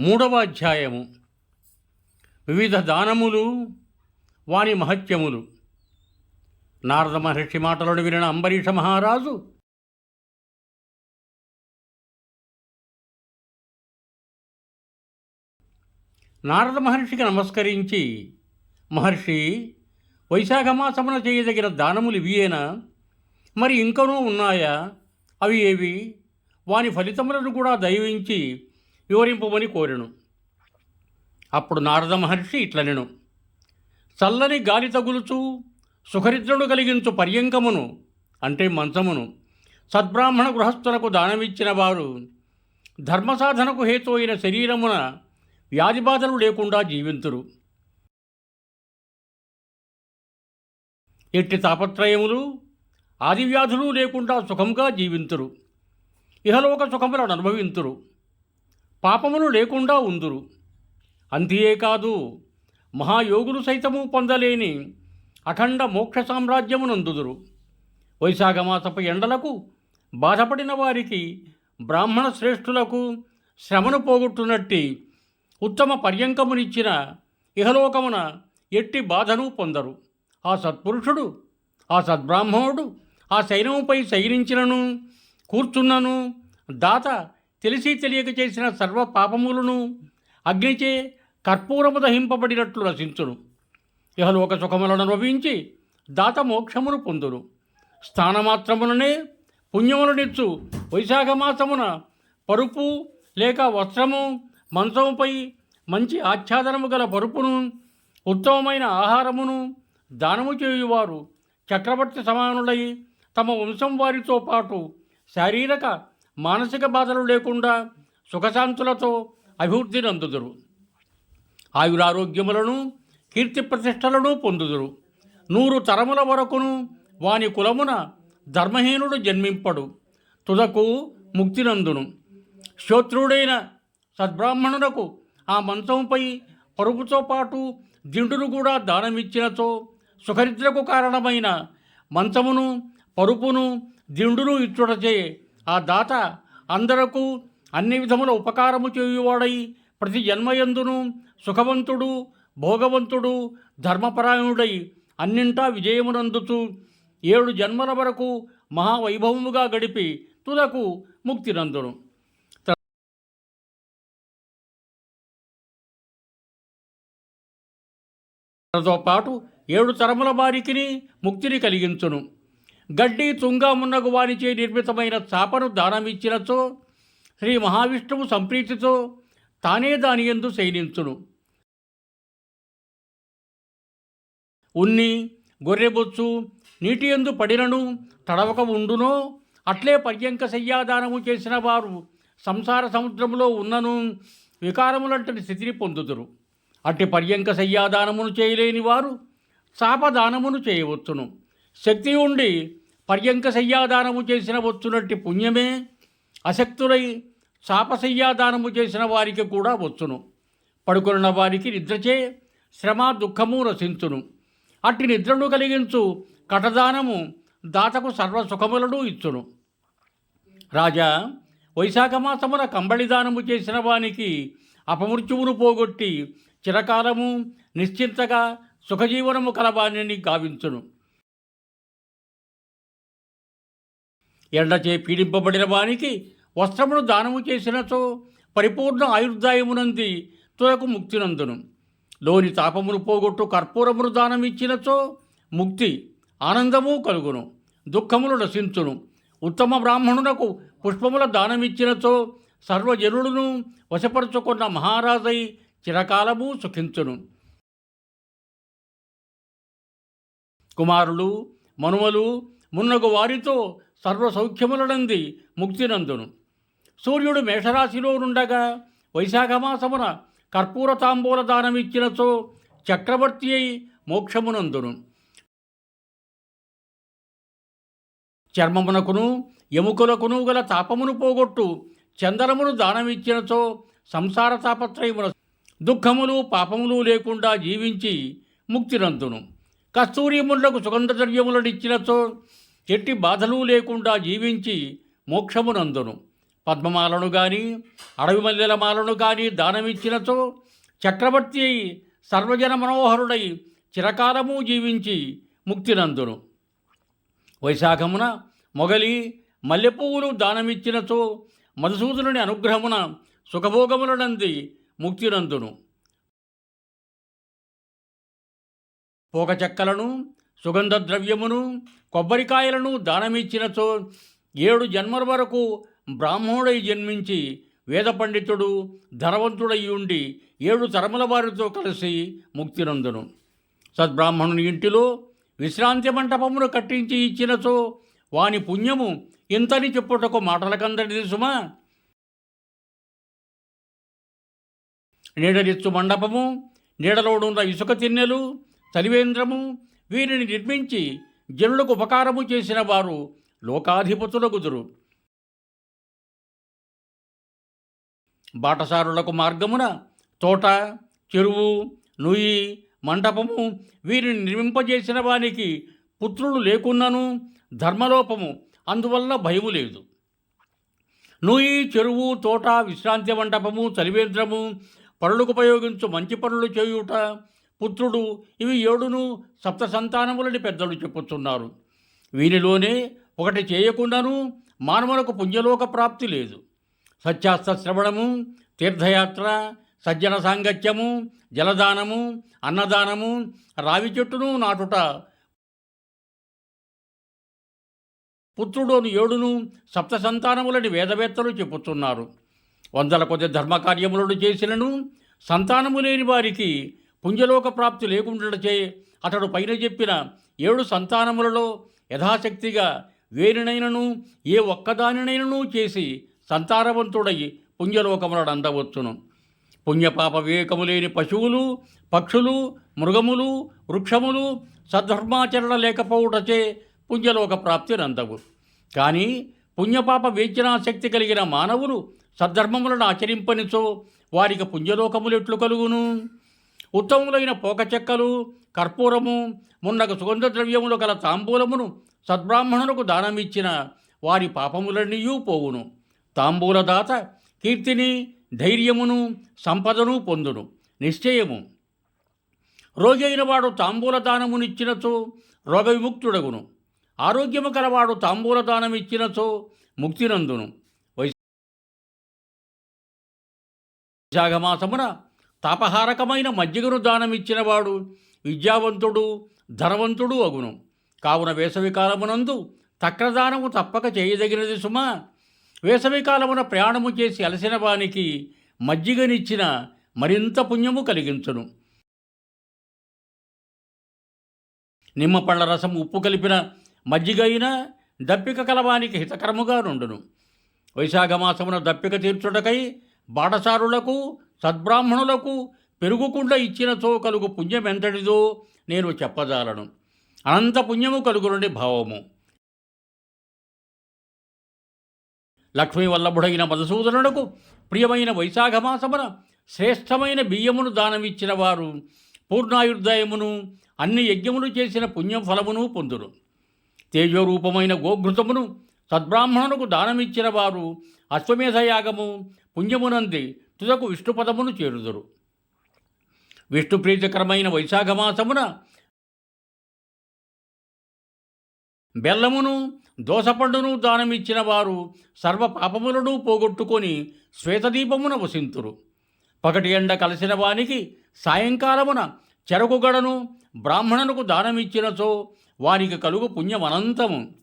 మూడవ అధ్యాయము. వివిధ దానములు వాని మహత్యములు. నారద మహర్షి మాటలను వినిన అంబరీష మహారాజు నారద మహర్షికి నమస్కరించి మహర్షి వైశాఖ మాసమున చేయదగిన దానములు ఇవియేనా మరి ఇంకనూ ఉన్నాయా? అవి ఏవి? వాని ఫలితములను కూడా దయవించి వివరింపమని కోరెను. అప్పుడు నారద మహర్షి ఇట్లనెను. చల్లని గాలి తగులుచు సుఖరిద్రుడు కలిగించు పర్యంకమును అంటే మంచమును సద్బ్రాహ్మణ గృహస్థులకు దానమిచ్చిన వారు ధర్మసాధనకు హేతు అయిన శరీరమున వ్యాధి బాధలు లేకుండా జీవింతురు. ఎట్టి తాపత్రయములు ఆదివ్యాధులు లేకుండా సుఖంగా జీవింతురు. ఇహలోక సుఖములను అనుభవింతురు. పాపములు లేకుండా ఉందురు. అంతేకాదు మహాయోగులు సైతము పొందలేని అఖండ మోక్ష సామ్రాజ్యమునందుదురు. వైశాఖమాసపు ఎండలకు బాధపడిన వారికి బ్రాహ్మణ శ్రేష్ఠులకు శ్రమను పోగొట్టునట్టి ఉత్తమ పర్యంకమునిచ్చిన ఇహలోకమున ఎట్టి బాధను పొందరు. ఆ సత్పురుషుడు ఆ సద్బ్రాహ్మణుడు ఆ శైనముపై శయనించినను కూర్చున్నను దాత తెలిసి తెలియక చేసిన సర్వ పాపములను అగ్నిచే కర్పూరము దహింపబడినట్లు రచించును. ఇహలోక సుఖములను అనుభవించి దాత మోక్షమును పొందును. స్థానమాత్రముననే పుణ్యములనిచ్చు వైశాఖ మాసమున పరుపు లేక వస్త్రము మంచముపై మంచి ఆచ్ఛాదనము గల పరుపును ఉత్తమమైన ఆహారమును దానము చేయువారు చక్రవర్తి సమానులై తమ వంశం వారితో పాటు శారీరక మానసిక బాధలు లేకుండా సుఖశాంతులతో అభివృద్ధి అందుదురు ఆయురారోగ్యములను కీర్తి ప్రతిష్టలను పొందుదురు. నూరు తరముల వరకును వాని కులమున ధర్మహీనుడు జన్మింపడు. తుదకు ముక్తినందును శోత్రుడైన సద్బ్రాహ్మణునకు ఆ మంచంపై పరుపుతో పాటు దిండును కూడా దానమిచ్చినతో సుఖరిద్రకు కారణమైన మంచమును పరుపును దిండును ఇచ్చుటచే ఆ దాత అందరకు అన్ని విధముల ఉపకారము చేయువాడై ప్రతి జన్మయందును సుఖవంతుడు భోగవంతుడు ధర్మపరాయణుడై అన్నింటా విజయమునందుతూ ఏడు జన్మల వరకు మహావైభవముగా గడిపి తుదకు ముక్తినందును. తనతో పాటు ఏడు తరముల వారికిని ముక్తిని కలిగించును. గడ్డి తుంగా మున్నగు వారిచే నిర్మితమైన చాపను దానమిచ్చినచో శ్రీ మహావిష్ణువు సంప్రీతితో తానే దాని ఎందు శయనించును. ఉన్ని గొర్రెబొచ్చు నీటి ఎందు పడినను తడవక ఉండునో అట్లే పర్యంక శయ్యాదానము చేసిన వారు సంసార సముద్రములో ఉన్నను వికారములంటని స్థితిని పొందుదురు. అట్టి పర్యంక శయ్యాదానమును చేయలేని వారు చాపదానమును చేయవచ్చును. శక్తి ఉండి పర్యంక శయ్యాదానము చేసిన వచ్చునట్టి పుణ్యమే. అశక్తులై శాపశయ్యాదానము చేసిన వారికి కూడా వచ్చును. పడుకున్న వారికి నిద్రచే శ్రమ దుఃఖము రసించును. అట్టి నిద్రను కలిగించు కటదానము దాతకు సర్వ సుఖములను ఇచ్చును. రాజా వైశాఖ మాసమున కంబళిదానము చేసిన వానికి అపమృత్యువును పోగొట్టి చిరకాలము నిశ్చింతగా సుఖజీవనము కలవాణిని గావించును. ఎండచే పీడింపబడిన వానికి వస్త్రమును దానము చేసినచో పరిపూర్ణ ఆయుర్దాయమునంది తులకు ముక్తినందును. లోని తాపమును పోగొట్టు కర్పూరమును దానమిచ్చినచో ముక్తి ఆనందము కలుగును. దుఃఖములు నశించును. ఉత్తమ బ్రాహ్మణునకు పుష్పముల దానమిచ్చినచో సర్వజనులను వశపరుచుకున్న మహారాజై చిరకాలము సుఖించును. కుమారులు మనుమలు మున్నగు వారితో సర్వసౌఖ్యములనంది ముక్తినందును. సూర్యుడు మేషరాశిలో ఉండగా వైశాఖమాసమున కర్పూర తాంబూల దానమిచ్చినచో చక్రవర్తి అయి మోక్షమునందును. చర్మమునకును ఎముకలకును గల తాపమును పోగొట్టు చందనమును దానమిచ్చినచో సంసార తాపత్రయమున దుఃఖములు పాపములు లేకుండా జీవించి ముక్తినందును. కస్తూరి కస్తూరిములకు సుగంధ ద్రవ్యములనిచ్చినచో ఎట్టి బాధలు లేకుండా జీవించి మోక్షమునందును. పద్మమాలను గాని అడవి మల్లెల మాలను గాని దానమిచ్చినచో చక్రవర్తి అయి సర్వజన మనోహరుడై చిరకాలము జీవించి ముక్తినందును. వైశాఖమున మొగలి మల్లెపువ్వులు దానమిచ్చినచో మధుసూదనుని అనుగ్రహమున సుఖభోగములనంది ముక్తినందును. పోక చెక్కలను సుగంధ ద్రవ్యమును కొబ్బరికాయలను దానమిచ్చినచో ఏడు జన్మల వరకు బ్రాహ్మణుడై జన్మించి వేద పండితుడు ధనవంతుడై ఉండి ఏడు తరముల వారితో కలిసి ముక్తినందును. సద్బ్రాహ్మణుని ఇంటిలో విశ్రాంతి మంటపమును కట్టించి ఇచ్చినచో వాని పుణ్యము ఇంతని చెప్పుటకు మాటలకందరిది సుమా నీడరిచ్చు మండపము నీడలోడున్న ఇసుక తిన్నెలు చలివేంద్రము వీరిని నిర్మించి జనులకు ఉపకారము చేసిన వారు లోకాధిపతులగుదురు. బాటసారులకు మార్గమున తోట చెరువు నుయ్యి మంటపము వీరిని నిర్మింపజేసిన వానికి పుత్రులు లేకున్నను ధర్మలోపము అందువల్ల భయము లేదు. నూయి చెరువు తోట విశ్రాంతి మంటపము చలివేంద్రము పనులకు ఉపయోగించు మంచి పనులు చేయుట పుత్రుడు ఇవి ఏడును సప్త సంతానములని పెద్దలు చెప్పుతున్నారు వీనిలోనే ఒకటి చేయకుండాను మానవులకు పుణ్యలోక ప్రాప్తి లేదు. సత్యాస్త శ్రవణము తీర్థయాత్ర సజ్జన సాంగత్యము జలదానము అన్నదానము రావి చెట్టును నాటుట పుత్రుడోను ఏడును సప్త సంతానములని వేదవేత్తలు చెప్పుతున్నారు వందల కొద్ది ధర్మకార్యములను చేసినను సంతానము లేని వారికి పుంజలోక ప్రాప్తి లేకుండాచే అతడు పైన చెప్పిన ఏడు సంతానములలో యథాశక్తిగా వేరినైనను ఏ ఒక్కదానినైనను చేసి సంతానవంతుడై పుణ్యలోకములను అందవచ్చును. పుణ్యపాప వివేకము లేని పశువులు పక్షులు మృగములు వృక్షములు సద్ధర్మాచరణ లేకపోవుటచే పుణ్యలోక ప్రాప్తి నందవు కానీ పుణ్యపాప వేచనాశక్తి కలిగిన మానవులు సద్ధర్మములను ఆచరింపనిచో వారికి పుణ్యలోకములు ఎట్లు కలుగును. ఉత్తములైన పోక చెక్కలు కర్పూరము మున్నగ సుగంధ ద్రవ్యములు గల తాంబూలమును సద్బ్రాహ్మణులకు దానమిచ్చిన వారి పాపములన్నీయూ పోవును. తాంబూలదాత కీర్తిని ధైర్యమును సంపదను పొందును. నిశ్చయము. రోగి అయిన వాడు తాంబూల దానమునిచ్చినచో రోగ విముక్తుడగును ఆరోగ్యము కలవాడు తాంబూల దానమిచ్చినచో ముక్తినందును వైశాఖమాసమున తాపహారకమైన మజ్జిగను దానమిచ్చినవాడు విద్యావంతుడు ధనవంతుడు అగును. కావున వేసవికాలమునందు తక్రదానము తప్పక చేయదగినది సుమా. వేసవికాలమున ప్రయాణము చేసి అలసిన వానికి మజ్జిగనిచ్చిన మరింత పుణ్యము కలిగించును. నిమ్మపళ్ళ రసం ఉప్పు కలిపిన మజ్జిగ అయినా దప్పిక కలవానికి హితకరముగా నుండును. వైశాఖమాసమున దప్పిక తీర్చుటకై బాటసారులకు సద్బ్రాహ్మణులకు పెరుగుకుండా ఇచ్చినచో కలుగు పుణ్యం ఎంతటిదో నేను చెప్పజాలను. అనంత పుణ్యము కలుగునుండి భావము. లక్ష్మీ వల్లభుడైన మధుసూదనులకు ప్రియమైన వైశాఖమాసమున శ్రేష్టమైన బియ్యమును దానమిచ్చిన వారు పూర్ణాయుర్దయమును అన్ని యజ్ఞములు చేసిన పుణ్యం ఫలమును పొందురు తేజోరూపమైన గోఘృతమును సద్బ్రాహ్మణులకు దానమిచ్చిన వారు అశ్వమేధయాగము పుణ్యమునంది తుదకు విష్ణుపదమును చేరుదురు. విష్ణుప్రీతికరమైన వైశాఖమాసమున బెల్లమును దోసపండును దానమిచ్చిన వారు సర్వ పాపములను పోగొట్టుకొని శ్వేతదీపమున వసింతురు. పగటి ఎండ కలిసిన వానికి సాయంకాలమున చెరకుగడను బ్రాహ్మణునకు దానమిచ్చినచో వానికి కలుగు పుణ్యమనంతము.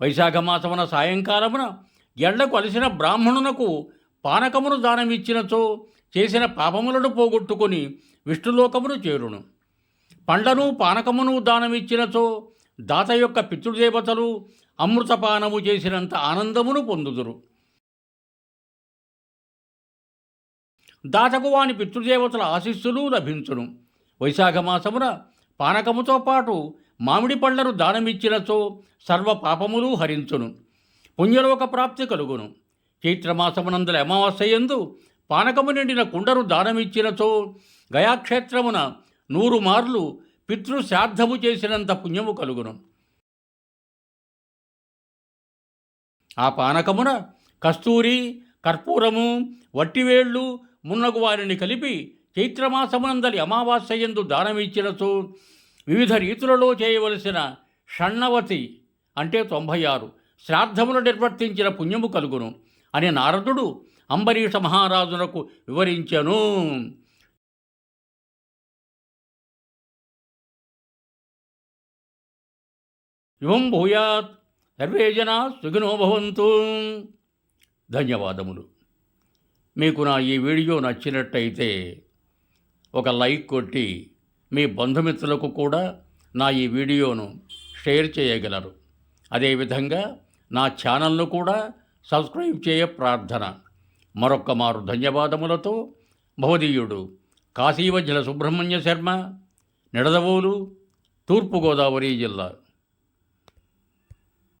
వైశాఖమాసమున సాయంకాలమున ఎండకు అలసిన బ్రాహ్మణునకు పానకమును దానమిచ్చినచో చేసిన పాపములను పోగొట్టుకొని విష్ణులోకమును చేరును. పండ్లను పానకమును దానమిచ్చినచో దాత యొక్క పితృదేవతలు అమృతపానము చేసినంత ఆనందమును పొందుదురు. దాతకు వాని పితృదేవతల ఆశీస్సులు లభించును. వైశాఖ మాసమున పానకముతో పాటు మామిడి పండ్లను దానమిచ్చినచో సర్వ పాపములు హరించును. పుణ్యలోక ప్రాప్తి కలుగును. చైత్రమాసమునందల అమావాస్యయందు పానకము నిండిన కుండను దానమిచ్చినచో గయాక్షేత్రమున నూరు మార్లు పితృశ్రాద్ధము చేసినంత పుణ్యము కలుగును. ఆ పానకమున కస్తూరి కర్పూరము వట్టివేళ్ళు మున్నగు వారిని కలిపి చైత్రమాసమునందలి అమావాస్యందు దానమిచ్చినచో వివిధ రీతులలో చేయవలసిన షణ్ణవతి అంటే తొంభై ఆరు. శ్రాద్ధములు నిర్వర్తించిన పుణ్యము కలుగును అని నారదుడు అంబరీష మహారాజునకు వివరించెను. ఇవం భూయాత్ సర్వే జనా సుఖినో భవంతు. ధన్యవాదములు. మీకు నా ఈ వీడియో నచ్చినట్టయితే ఒక లైక్ కొట్టి మీ బంధుమిత్రులకు కూడా నా ఈ వీడియోను షేర్ చేయగలరు. అదేవిధంగా నా ఛానల్ను కూడా సబ్స్క్రైబ్ చేయ ప్రార్థన. మరొక్క మారు ధన్యవాదములతో భవదీయుడు కాశీవజ్జల సుబ్రహ్మణ్య శర్మ నిడదవోలు తూర్పుగోదావరి జిల్లా.